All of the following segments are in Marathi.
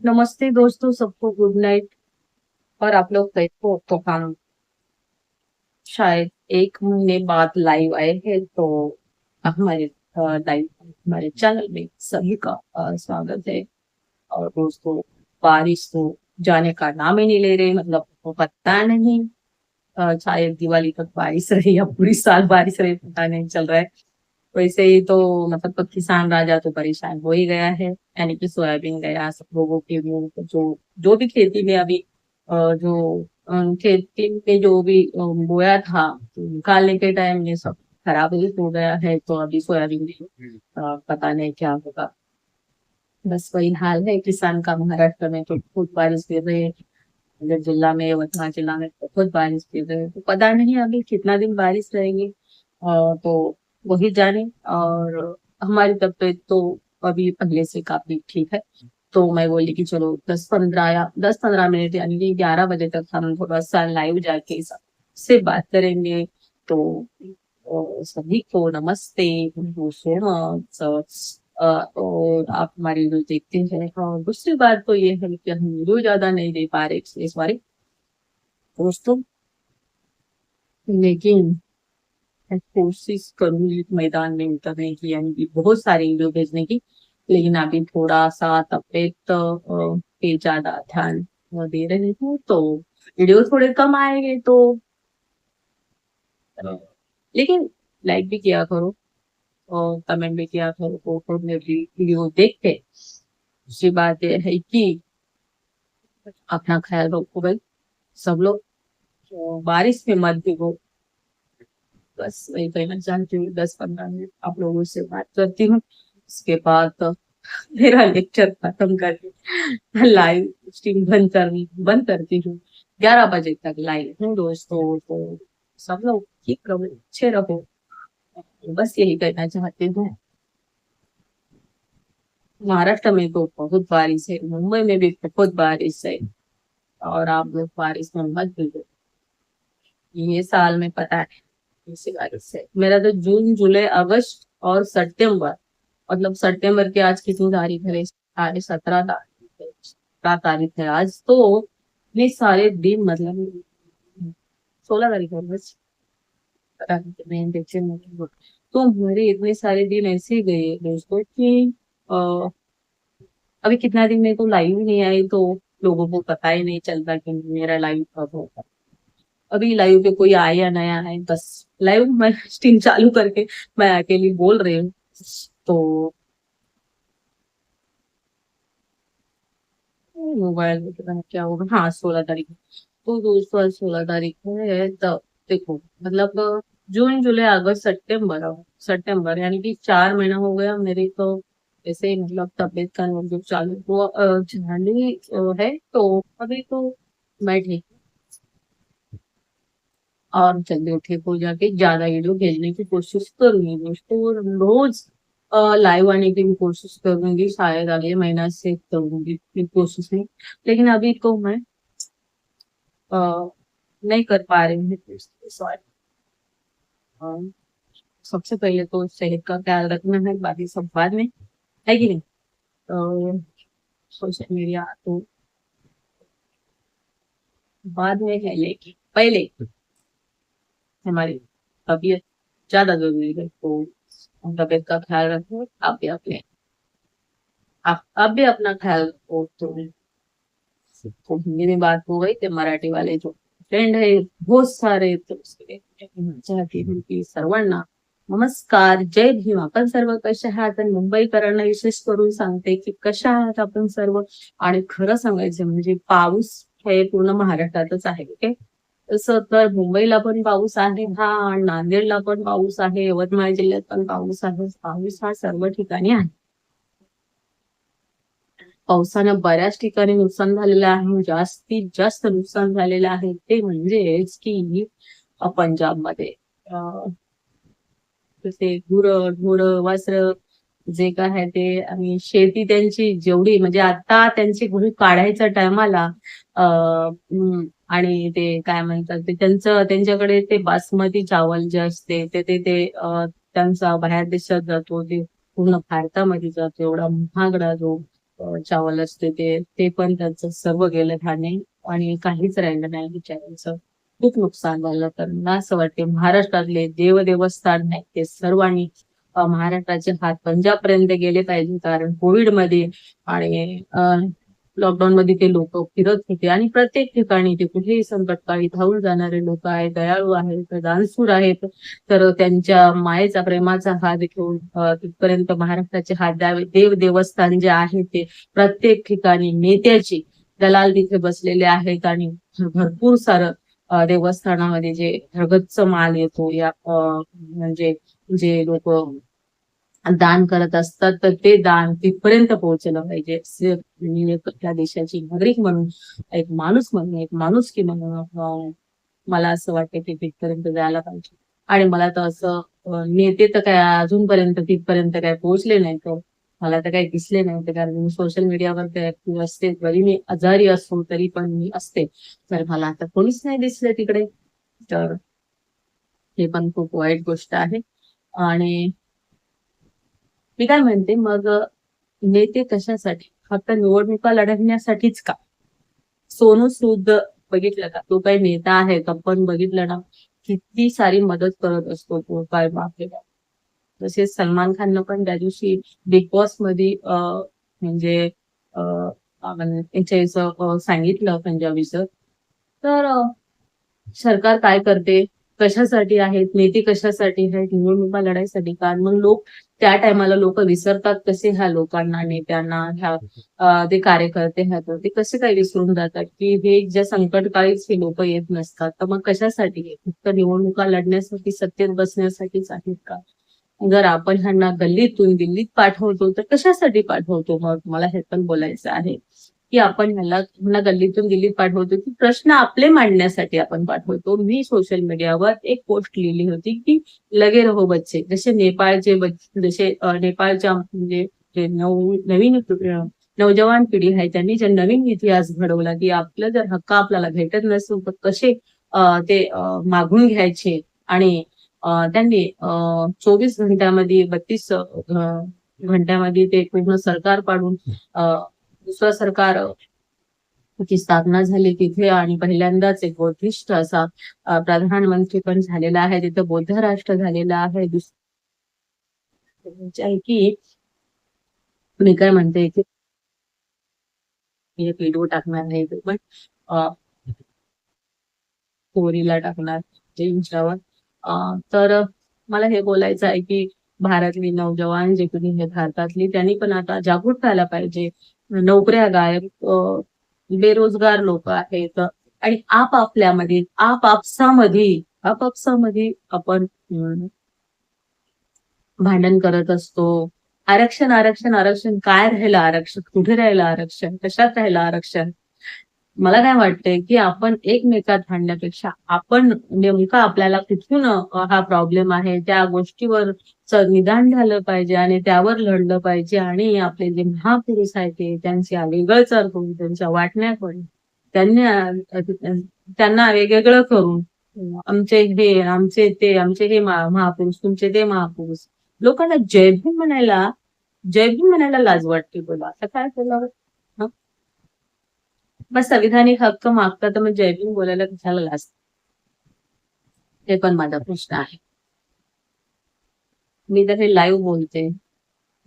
नमस्ते दोस्तों, सबको गुड नाइट और आप लोग कैसे तो हम शायद एक महीने बाद लाइव आए हैं तो हमारे लाइव हमारे चैनल में सभी का स्वागत है। और दोस्तों, बारिश तो जाने का नाम ही नहीं ले रहे मतलब वो पता नहीं। शायद दिवाली तक बारिश रही या पूरी साल बारिश रही, पता नहीं चल रहा है। वैसे ही तो मतलब तो किसान राजा तो परेशान हो ही गया है, यानी कि सोयाबीन, गया, सब लोगों के जो जो भी खेती में अभी जो खेती में जो भी बोया था तो निकालने के टाइम ये सब खराब ही हो गया है तो अभी सोयाबीन भी पता नहीं क्या होगा। बस वही हाल है, किसान का महाराष्ट्र में तो बहुत बारिश गिर रही है जिला में यवतमाळ जिला में बहुत बारिश गिर रही है तो पता नहीं अभी कितना दिन बारिश रहेगी तो वही जाने और हमारी तबीयत तो अभी पहले से काफ़ी ठीक है। तो मैं बोली कि चलो दस पंद्रह या दस पंद्रह मिनट यानी कि ग्यारह बजे तक हम थोड़ा सा लाइव जाके सबसे बात करेंगे। तो सभी को नमस्ते और आप हमारी वीडियो देखते हैं। और दूसरी बात तो ये है कि हम वीडियो ज़्यादा नहीं दे पा रहे इसलिए सॉरी दोस्तों, लेकिन कोशिश करूँगी मैदान में उतरने की यानी कि बहुत सारी वीडियो भेजने की। लेकिन अभी थोड़ा सा तबियत पे ज़्यादा ध्यान दे रही हूँ तो वीडियो थोड़े कम आएँगे तो लेकिन लाइक भी किया करो और कमेंट भी किया करो तो तो मेरी वीडियो देख के दूसरी बात यह है कि अपना ख्याल रखो भाई सब लोग बारिश में मत भीगो। बस वही कहना चाहती हूँ दस पंद्रह मिनट आप लोगों से बात करती हूँ। उसके बाद तो मेरा लेक्चर खत्म करके लाइव स्ट्रीम बंद कर बंद करती हूँ। ग्यारह बजे तक लाइव हूँ दोस्तों तो सब लोग ठीक रहो अच्छे रहो। बस यही कहना चाहती हूँ। महाराष्ट्र में तो बहुत बारिश है मुंबई में भी बहुत बारिश है और आप लोग बारिश में मत भीगो ये साल में पता है। ऐसी बारिश है मेरा तो जून जुलाई अगस्त और सितंबर मतलब सितंबर की आज कितनी तारीख है? साढ़े सत्रह तारीख है। सत्रह तारीख है आज तो इतने सारे दिन मतलब सोलह तारीख है बस। तो मेरे इतने सारे दिन ऐसे गए दोस्तों कि अभी कितना दिन मेरे को लाइव नहीं आई तो लोगों को पता ही नहीं चलता कि मेरा लाइव कब होगा। अभी लाइव पे कोई आया या नया है बस लाइव मैं स्ट्रीम चालू करके मैं अकेली बोल रही हूँ। तो मोबाइल क्या होगा। हाँ सोलह तारीख तो दोस्तों आज सोलह तारीख है तो देखो मतलब जून जुलाई अगस्त सितंबर सितंबर यानी कि चार महीना हो गया मेरी तो ऐसे ही मतलब तबीयत का जो चालू अ, जाने है तो अभी तो मैं ठीक। और जल्दी उठे हो जाके ज़्यादा वीडियो भेजने की कोशिश करूँगी दोस्तों और रोज लाइव आने की भी कोशिश करूँगी शायद अगले महीना से करूँगी की कोशिश नहीं लेकिन अभी तो मैं अ, नहीं कर पा रही हूँ। सॉरी सबसे पहले तो सेहत का ख्याल रखना है बाकी सब बाद में है कि नहीं? तो सोशल मीडिया तो बाद में है लेकिन पहले हमारी तबीयत ज्यादा जरूरी है तो तबीयत का ख्याल रखो आप भी अपने आप आप भी अपना ख्याल रखो तो हिंदी में बात हो गई तो मराठी वाले जो फ्रेंड है बहुत सारे तो चाहती हूँ की सर्वांना नमस्कार जय भीम। आपण सर्व कशा आहात? आणि मुंबईकरांना विशेष करून सांगते की कशा आहात आपण सर्व? आणि खरं सांगायचं म्हणजे पाऊस हे पूर्ण महाराष्ट्रातच आहे ओके तसं तर मुंबईला पण पाऊस आहे. हा नांदेडला पण पाऊस आहे. यवतमाळ जिल्ह्यात पण पाऊस आहे. पाऊस हा सर्व ठिकाणी आहे. पावसानं बऱ्याच ठिकाणी नुकसान झालेलं आहे. जास्तीत जास्त नुकसान झालेलं आहे. ते म्हणजेच की पंजाबमध्ये. ते गुरं ढोरं वासरं जे काय आहे ते आणि शेती त्यांची जेवढी म्हणजे आता त्यांची गहू काढायच्या टायमाला आणि ते काय म्हणतात ते त्यांचं त्यांच्याकडे ते बासमती चावल जे असते ते ते ते त्यांचा बाहेर देशात जातो ते पूर्ण भारतामध्ये जातो एवढा महागडा जो चावल असते ते ते पण त्यांचं सर्व गेलं ठाणे आणि काहीच राहिलं नाही बिचाऱ्यांचं. खूप नुकसान झालं. तर मला असं वाटते महाराष्ट्रातले देवदेवस्थान नाही ते सर्वांनी महाराष्ट्राचे हात पंजाबपर्यंत गेले पाहिजे. कारण कोविडमध्ये आणि लॉकडाऊन मध्ये ते लोक फिरत होते. आणि प्रत्येक ठिकाणी ते कुठेही संकटकाळी धावून जाणारे लोक आहेत दयाळू आहेत दानसूर आहेत. तर त्यांच्या मायेचा प्रेमाचा हात घेऊन तिथपर्यंत महाराष्ट्राचे हात द्यावे. देव देवस्थान जे आहे ते प्रत्येक ठिकाणी नेत्याची दलाल तिथे बसलेले आहेत. आणि भरपूर सारं देवस्थानामध्ये जे भरगच्च माल येतो या म्हणजे जे लोक दान करत असतात तर ते दान तिथपर्यंत पोहोचलं पाहिजे. असे मी त्या देशाची नागरिक म्हणून एक माणूस म्हणून एक माणूस की म्हणून मला असं वाटतं की तिथपर्यंत जायला पाहिजे. आणि मला तर असं नेते तर काय अजूनपर्यंत तिथपर्यंत काय पोहोचले नाही तर मला तर काही दिसले नाही ते कारण मी सोशल मीडियावर ते ऍक्टिव्ह असते जरी मी आजारी असो तरी पण मी असते. तर मला आता कोणीच नाही दिसले तिकडे. तर हे पण खूप वाईट गोष्ट आहे. आणि मी काय म्हणते मग नेते कशासाठी? फक्त निवडणुका लढवण्यासाठीच का? सोनू सूद बघितलं का? तो काही नेता आहे का? पण बघितलं ना किती सारी मदत करत असतो तो काय बापरे तसेच सलमान खाननं पण त्या दिवशी बिग बॉसमध्ये म्हणजे सांगितलं पंजाबीचं. तर सरकार काय करते? कशासाठी आहेत नेते कशासाठी आहेत निवडणुका लढायसाठी कारण मग लोक त्या टायमाला लोक विसरतात कसे ह्या लोकांना नेत्यांना ह्या ते कार्यकर्ते आहेत ते कसे काय विसरून जातात? की हे ज्या संकटकाळीच हे लोक येत नसतात तर मग कशासाठी फक्त निवडणुका लढण्यासाठी सत्तेत बसण्यासाठीच आहेत का? जर आपण ह्यांना गल्लीतून दिल्लीत पाठवतो तर कशासाठी पाठवतो मग? मला हे पण बोलायचं आहे. की आपण ह्याला ह्यांना गल्लीतून दिल्लीत पाठवतो. की प्रश्न आपले मांडण्यासाठी आपण पाठवतो. मी सोशल मीडियावर एक पोस्ट लिहिली होती की लगे रहो बच्चे. जसे नेपाळचे जसे नेपाळच्या म्हणजे जे नऊ नवीन नौजवान पिढी आहे त्यांनी जे नवीन इतिहास घडवला की आपलं जर हक्क आपल्याला भेटत नसेल तर कसे ते मागून घ्यायचे? आणि त्यांनी चोवीस घंट्यामध्ये बत्तीस घंट्यामध्ये ते पूर्ण सरकार पाडून दुसरं सरकार ची स्थापना झाली तिथे आणि पहिल्यांदाच एक बौद्धिस्ट असा प्रधानमंत्री पण झालेला आहे. तिथे बौद्ध राष्ट्र झालेला आहे. की मी काय म्हणते इथे. मी व्हिडिओ टाकणार आहे पण कोरीला टाकणार. इंस्टावर अं, तर मला हे बोलायचं आहे की भारतली नौजवान जे कोणी हे भारतातली त्यांनी पण आता जागृत व्हायला पाहिजे. नोकऱ्या गायब बेरोजगार लोक आहेत. आणि आपापल्यामध्ये आपापसामध्ये आपापसामध्ये आपण भांडण करत असतो. आरक्षण आरक्षण आरक्षण काय राहिलं आरक्षण? कुठे राहिलं आरक्षण? कशात राहिलं आरक्षण? मला काय वाटतंय की आपण एकमेकात भांडण्यापेक्षा आपण नेमका आपल्याला कुठून हा प्रॉब्लेम आहे त्या गोष्टीवर च- निदान झालं पाहिजे आणि त्यावर लढलं पाहिजे आणि आपले जे महापुरुष आहेत ते त्यांची वेगळं करून त्यांच्या वाटण्या करून त्यांना त्यांना वेगवेगळं करून आमचे हे आमचे ते आमचे हे महापुरुष तुमचे ते महापुरुष लोकांना जय भीम म्हणायला जय भीम म्हणायला लाज वाटते बोला. आता काय केलं मग संविधानिक हक्क मागतात तर मग जयभीम बोलायला कशाला लाज हे पण माझा प्रश्न आहे. मी तर हे लाईव्ह बोलते.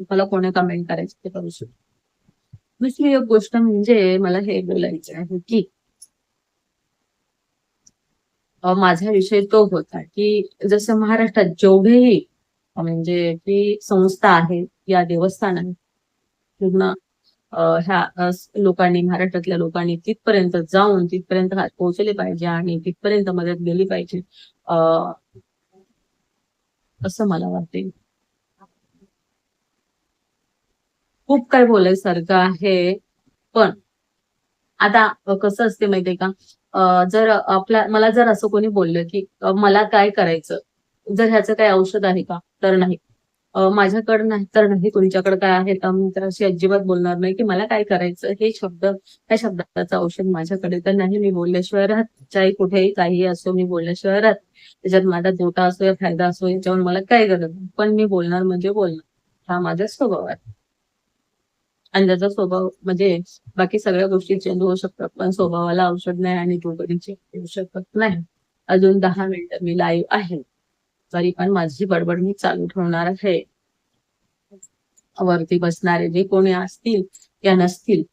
मला कोणी कमेंट करायचं ते करू शकतो. दुसरी एक गोष्ट म्हणजे मला हे बोलायचं आहे की माझा विषय तो होता की जसं महाराष्ट्रात जेवढेही म्हणजे की संस्था आहेत या देवस्थान आहेत पूर्ण ह्या लोकांनी महाराष्ट्रातल्या लोकांनी तिथपर्यंत जाऊन तिथपर्यंत पोहोचले पाहिजे आणि तिथपर्यंत मदत गेली पाहिजे असं मला वाटते. खूप काय बोलायसारखं आहे पण आता कसं असते माहितीये का? जर आपल्या मला जर असं कोणी बोललं की मला काय करायचं? जर ह्याचं काही औषध आहे का? तर नाही. माझ्याकडे नाही तर नाही तुमच्याकडे काय आहे? तर मी तर अशी अजिबात बोलणार नाही की मला काय करायचं हे शब्द ह्या शब्दाचं औषध माझ्याकडे तर नाही. मी बोलल्याशिवाय राहत. चाहे कुठेही काही असो मी बोलल्याशिवाय राहत. त्याच्यात माझा तोटा असो या फायदा असो याच्यावर मला काय गरज नाही. पण मी बोलणार म्हणजे बोलणार. हा माझा स्वभाव आहे. आणि त्याचा स्वभाव म्हणजे बाकी सगळ्या गोष्टी चेंज होऊ शकतात पण स्वभावाला औषध नाही आणि तो कधी चेंज होऊ शकत नाही. अजून दहा मिनिटं मी लाईव्ह आहे. तरी पण माझी बडबड मी चालू ठेवणार आहे. वरती बसणारे जे कोणी असतील या नसतील.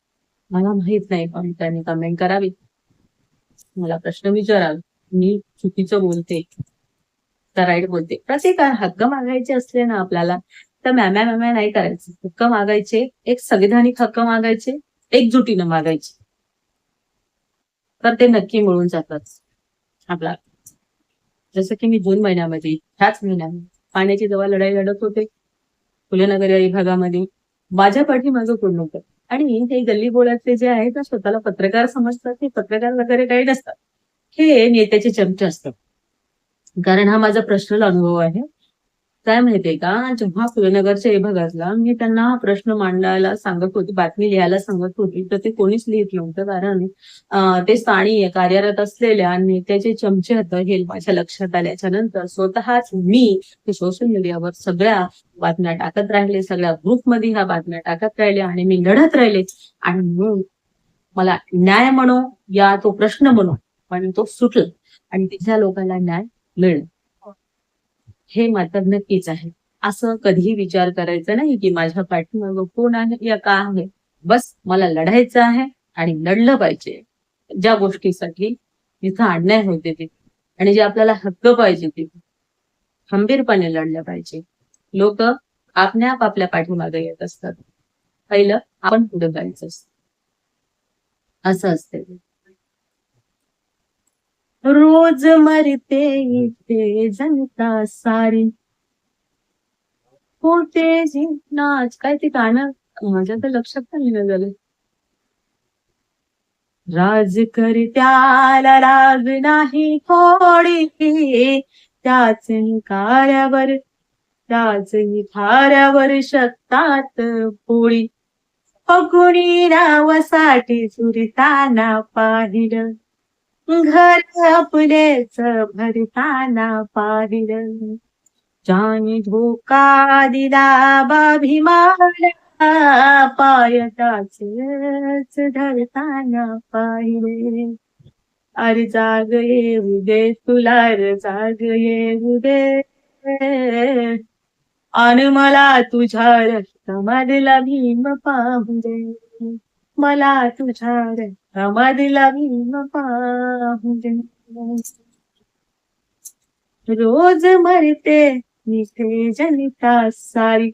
मला माहीत नाही पण त्यांनी कमेंट करावी. मला प्रश्न विचारावे. मी चुकीचं बोलते. तर राईट बोलते? प्रत्येक हक्क मागायचे असले ना आपल्याला तर मॅम्या मॅम्या नाही करायचे. हक्क मागायचे एक संविधानिक हक्क मागायचे एकजुटीनं मागायचे. तर ते नक्की मिळून जातात. आपला जसं की मी जून महिन्यामध्ये ह्याच महिन्यामध्ये पाण्याची जेव्हा लढाई लढत होते फुलेनगर या विभागामध्ये माझ्या पाठीमागं कोण नव्हतं. आणि हे गल्ली बोळातले जे आहेत ना स्वतःला पत्रकार समजतात ते पत्रकार वगैरे काही नसतात. हे नेत्याचे चमचे असतात. कारण हा माझा पर्सनल अनुभव आहे. काय माहितीये का? जेव्हा फुलेनगरच्या विभागातला मी त्यांना हा प्रश्न मांडायला सांगत होती बातमी लिहायला सांगत होती तर ते कोणीच लिहित नव्हतं. कारण ते स्थानिक कार्यरत असलेल्या नेत्याचे चमचे होतं हे माझ्या लक्षात आल्याच्यानंतर स्वतःच मी सोशल मीडियावर सगळ्या बातम्या टाकत राहिले सगळ्या ग्रुपमध्ये ह्या बातम्या टाकत राहिले आणि मी लढत राहिले. आणि म्हणून मला न्याय म्हणू या तो प्रश्न म्हणू पण तो सुटला आणि तिथल्या लोकांना न्याय मिळेल. हे मात्र नक्कीच आहे. असं कधीही विचार करायचा नाही की माझ्या पाठीमागं कोण आहे या का आहे. बस मला लढायचं आहे आणि लढलं पाहिजे. ज्या गोष्टीसाठी तिथं अन्याय होते तिथे आणि जे आपल्याला हक्क पाहिजे तिथे खंबीरपणे लढलं पाहिजे. लोक आपल्या आपल्या पाठीमागे येत असतात. पहिलं आपण पुढे जायचं असतं. असं असते रोज मरते इथे जनता सारी. होते नाच काय ते गाणं? माझ्या तर लक्षात नाही ना झालं. राज करत्याला राज नाही थोडी त्याच कार्यावर त्याच थाऱ्यावर शकतात पोळी. अगुणी रावासाठी सुरताना पाहिलं. घर आपलेच भरताना पाहिलं. जानी धोका दिला बाभिमाला पायताच धरताना पाहिले. अरे जाग येऊ दे तुला रे जाग येऊ दे आणि मला तुझ्या रक्तामधला भीम पाहू दे. मला तुझ्या रक्तामधला भीम पाहू दे रोज मरते निथे जनिता सारी.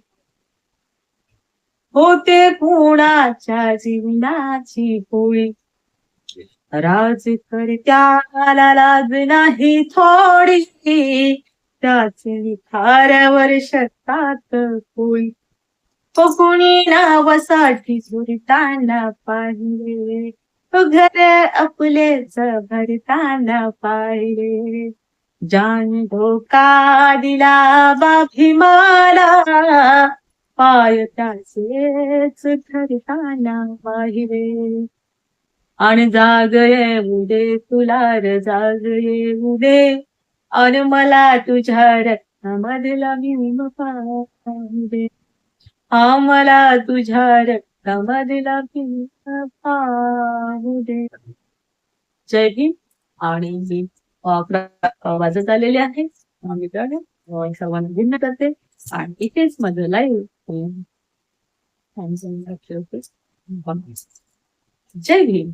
होते कुणाच्या जीवनाची पोळी. राज करत्याला लाज नाही थोडी. त्याच निखाऱ्यावर शकतात होई कुणी नावासाठी झुरताना पाहिले. तो घर आपलेच भरताना पाहिले. जान धोका दिला बाभिमाला. पाय त्याचेच धरताना पाहिले. आणि जाग येऊ दे तुला र जाग येऊ दे आणि मला तुझ्या रक्तामधला भीम पाहिले आम्हाला हा मला तुझ्या रक्तामधला पाहू दे जय भीम. आणि मी वाजत आलेले आहे. मित्रांनो सर्वांना भिन्न करते. आणि इथेच माझं लाईव्ह जय भीम.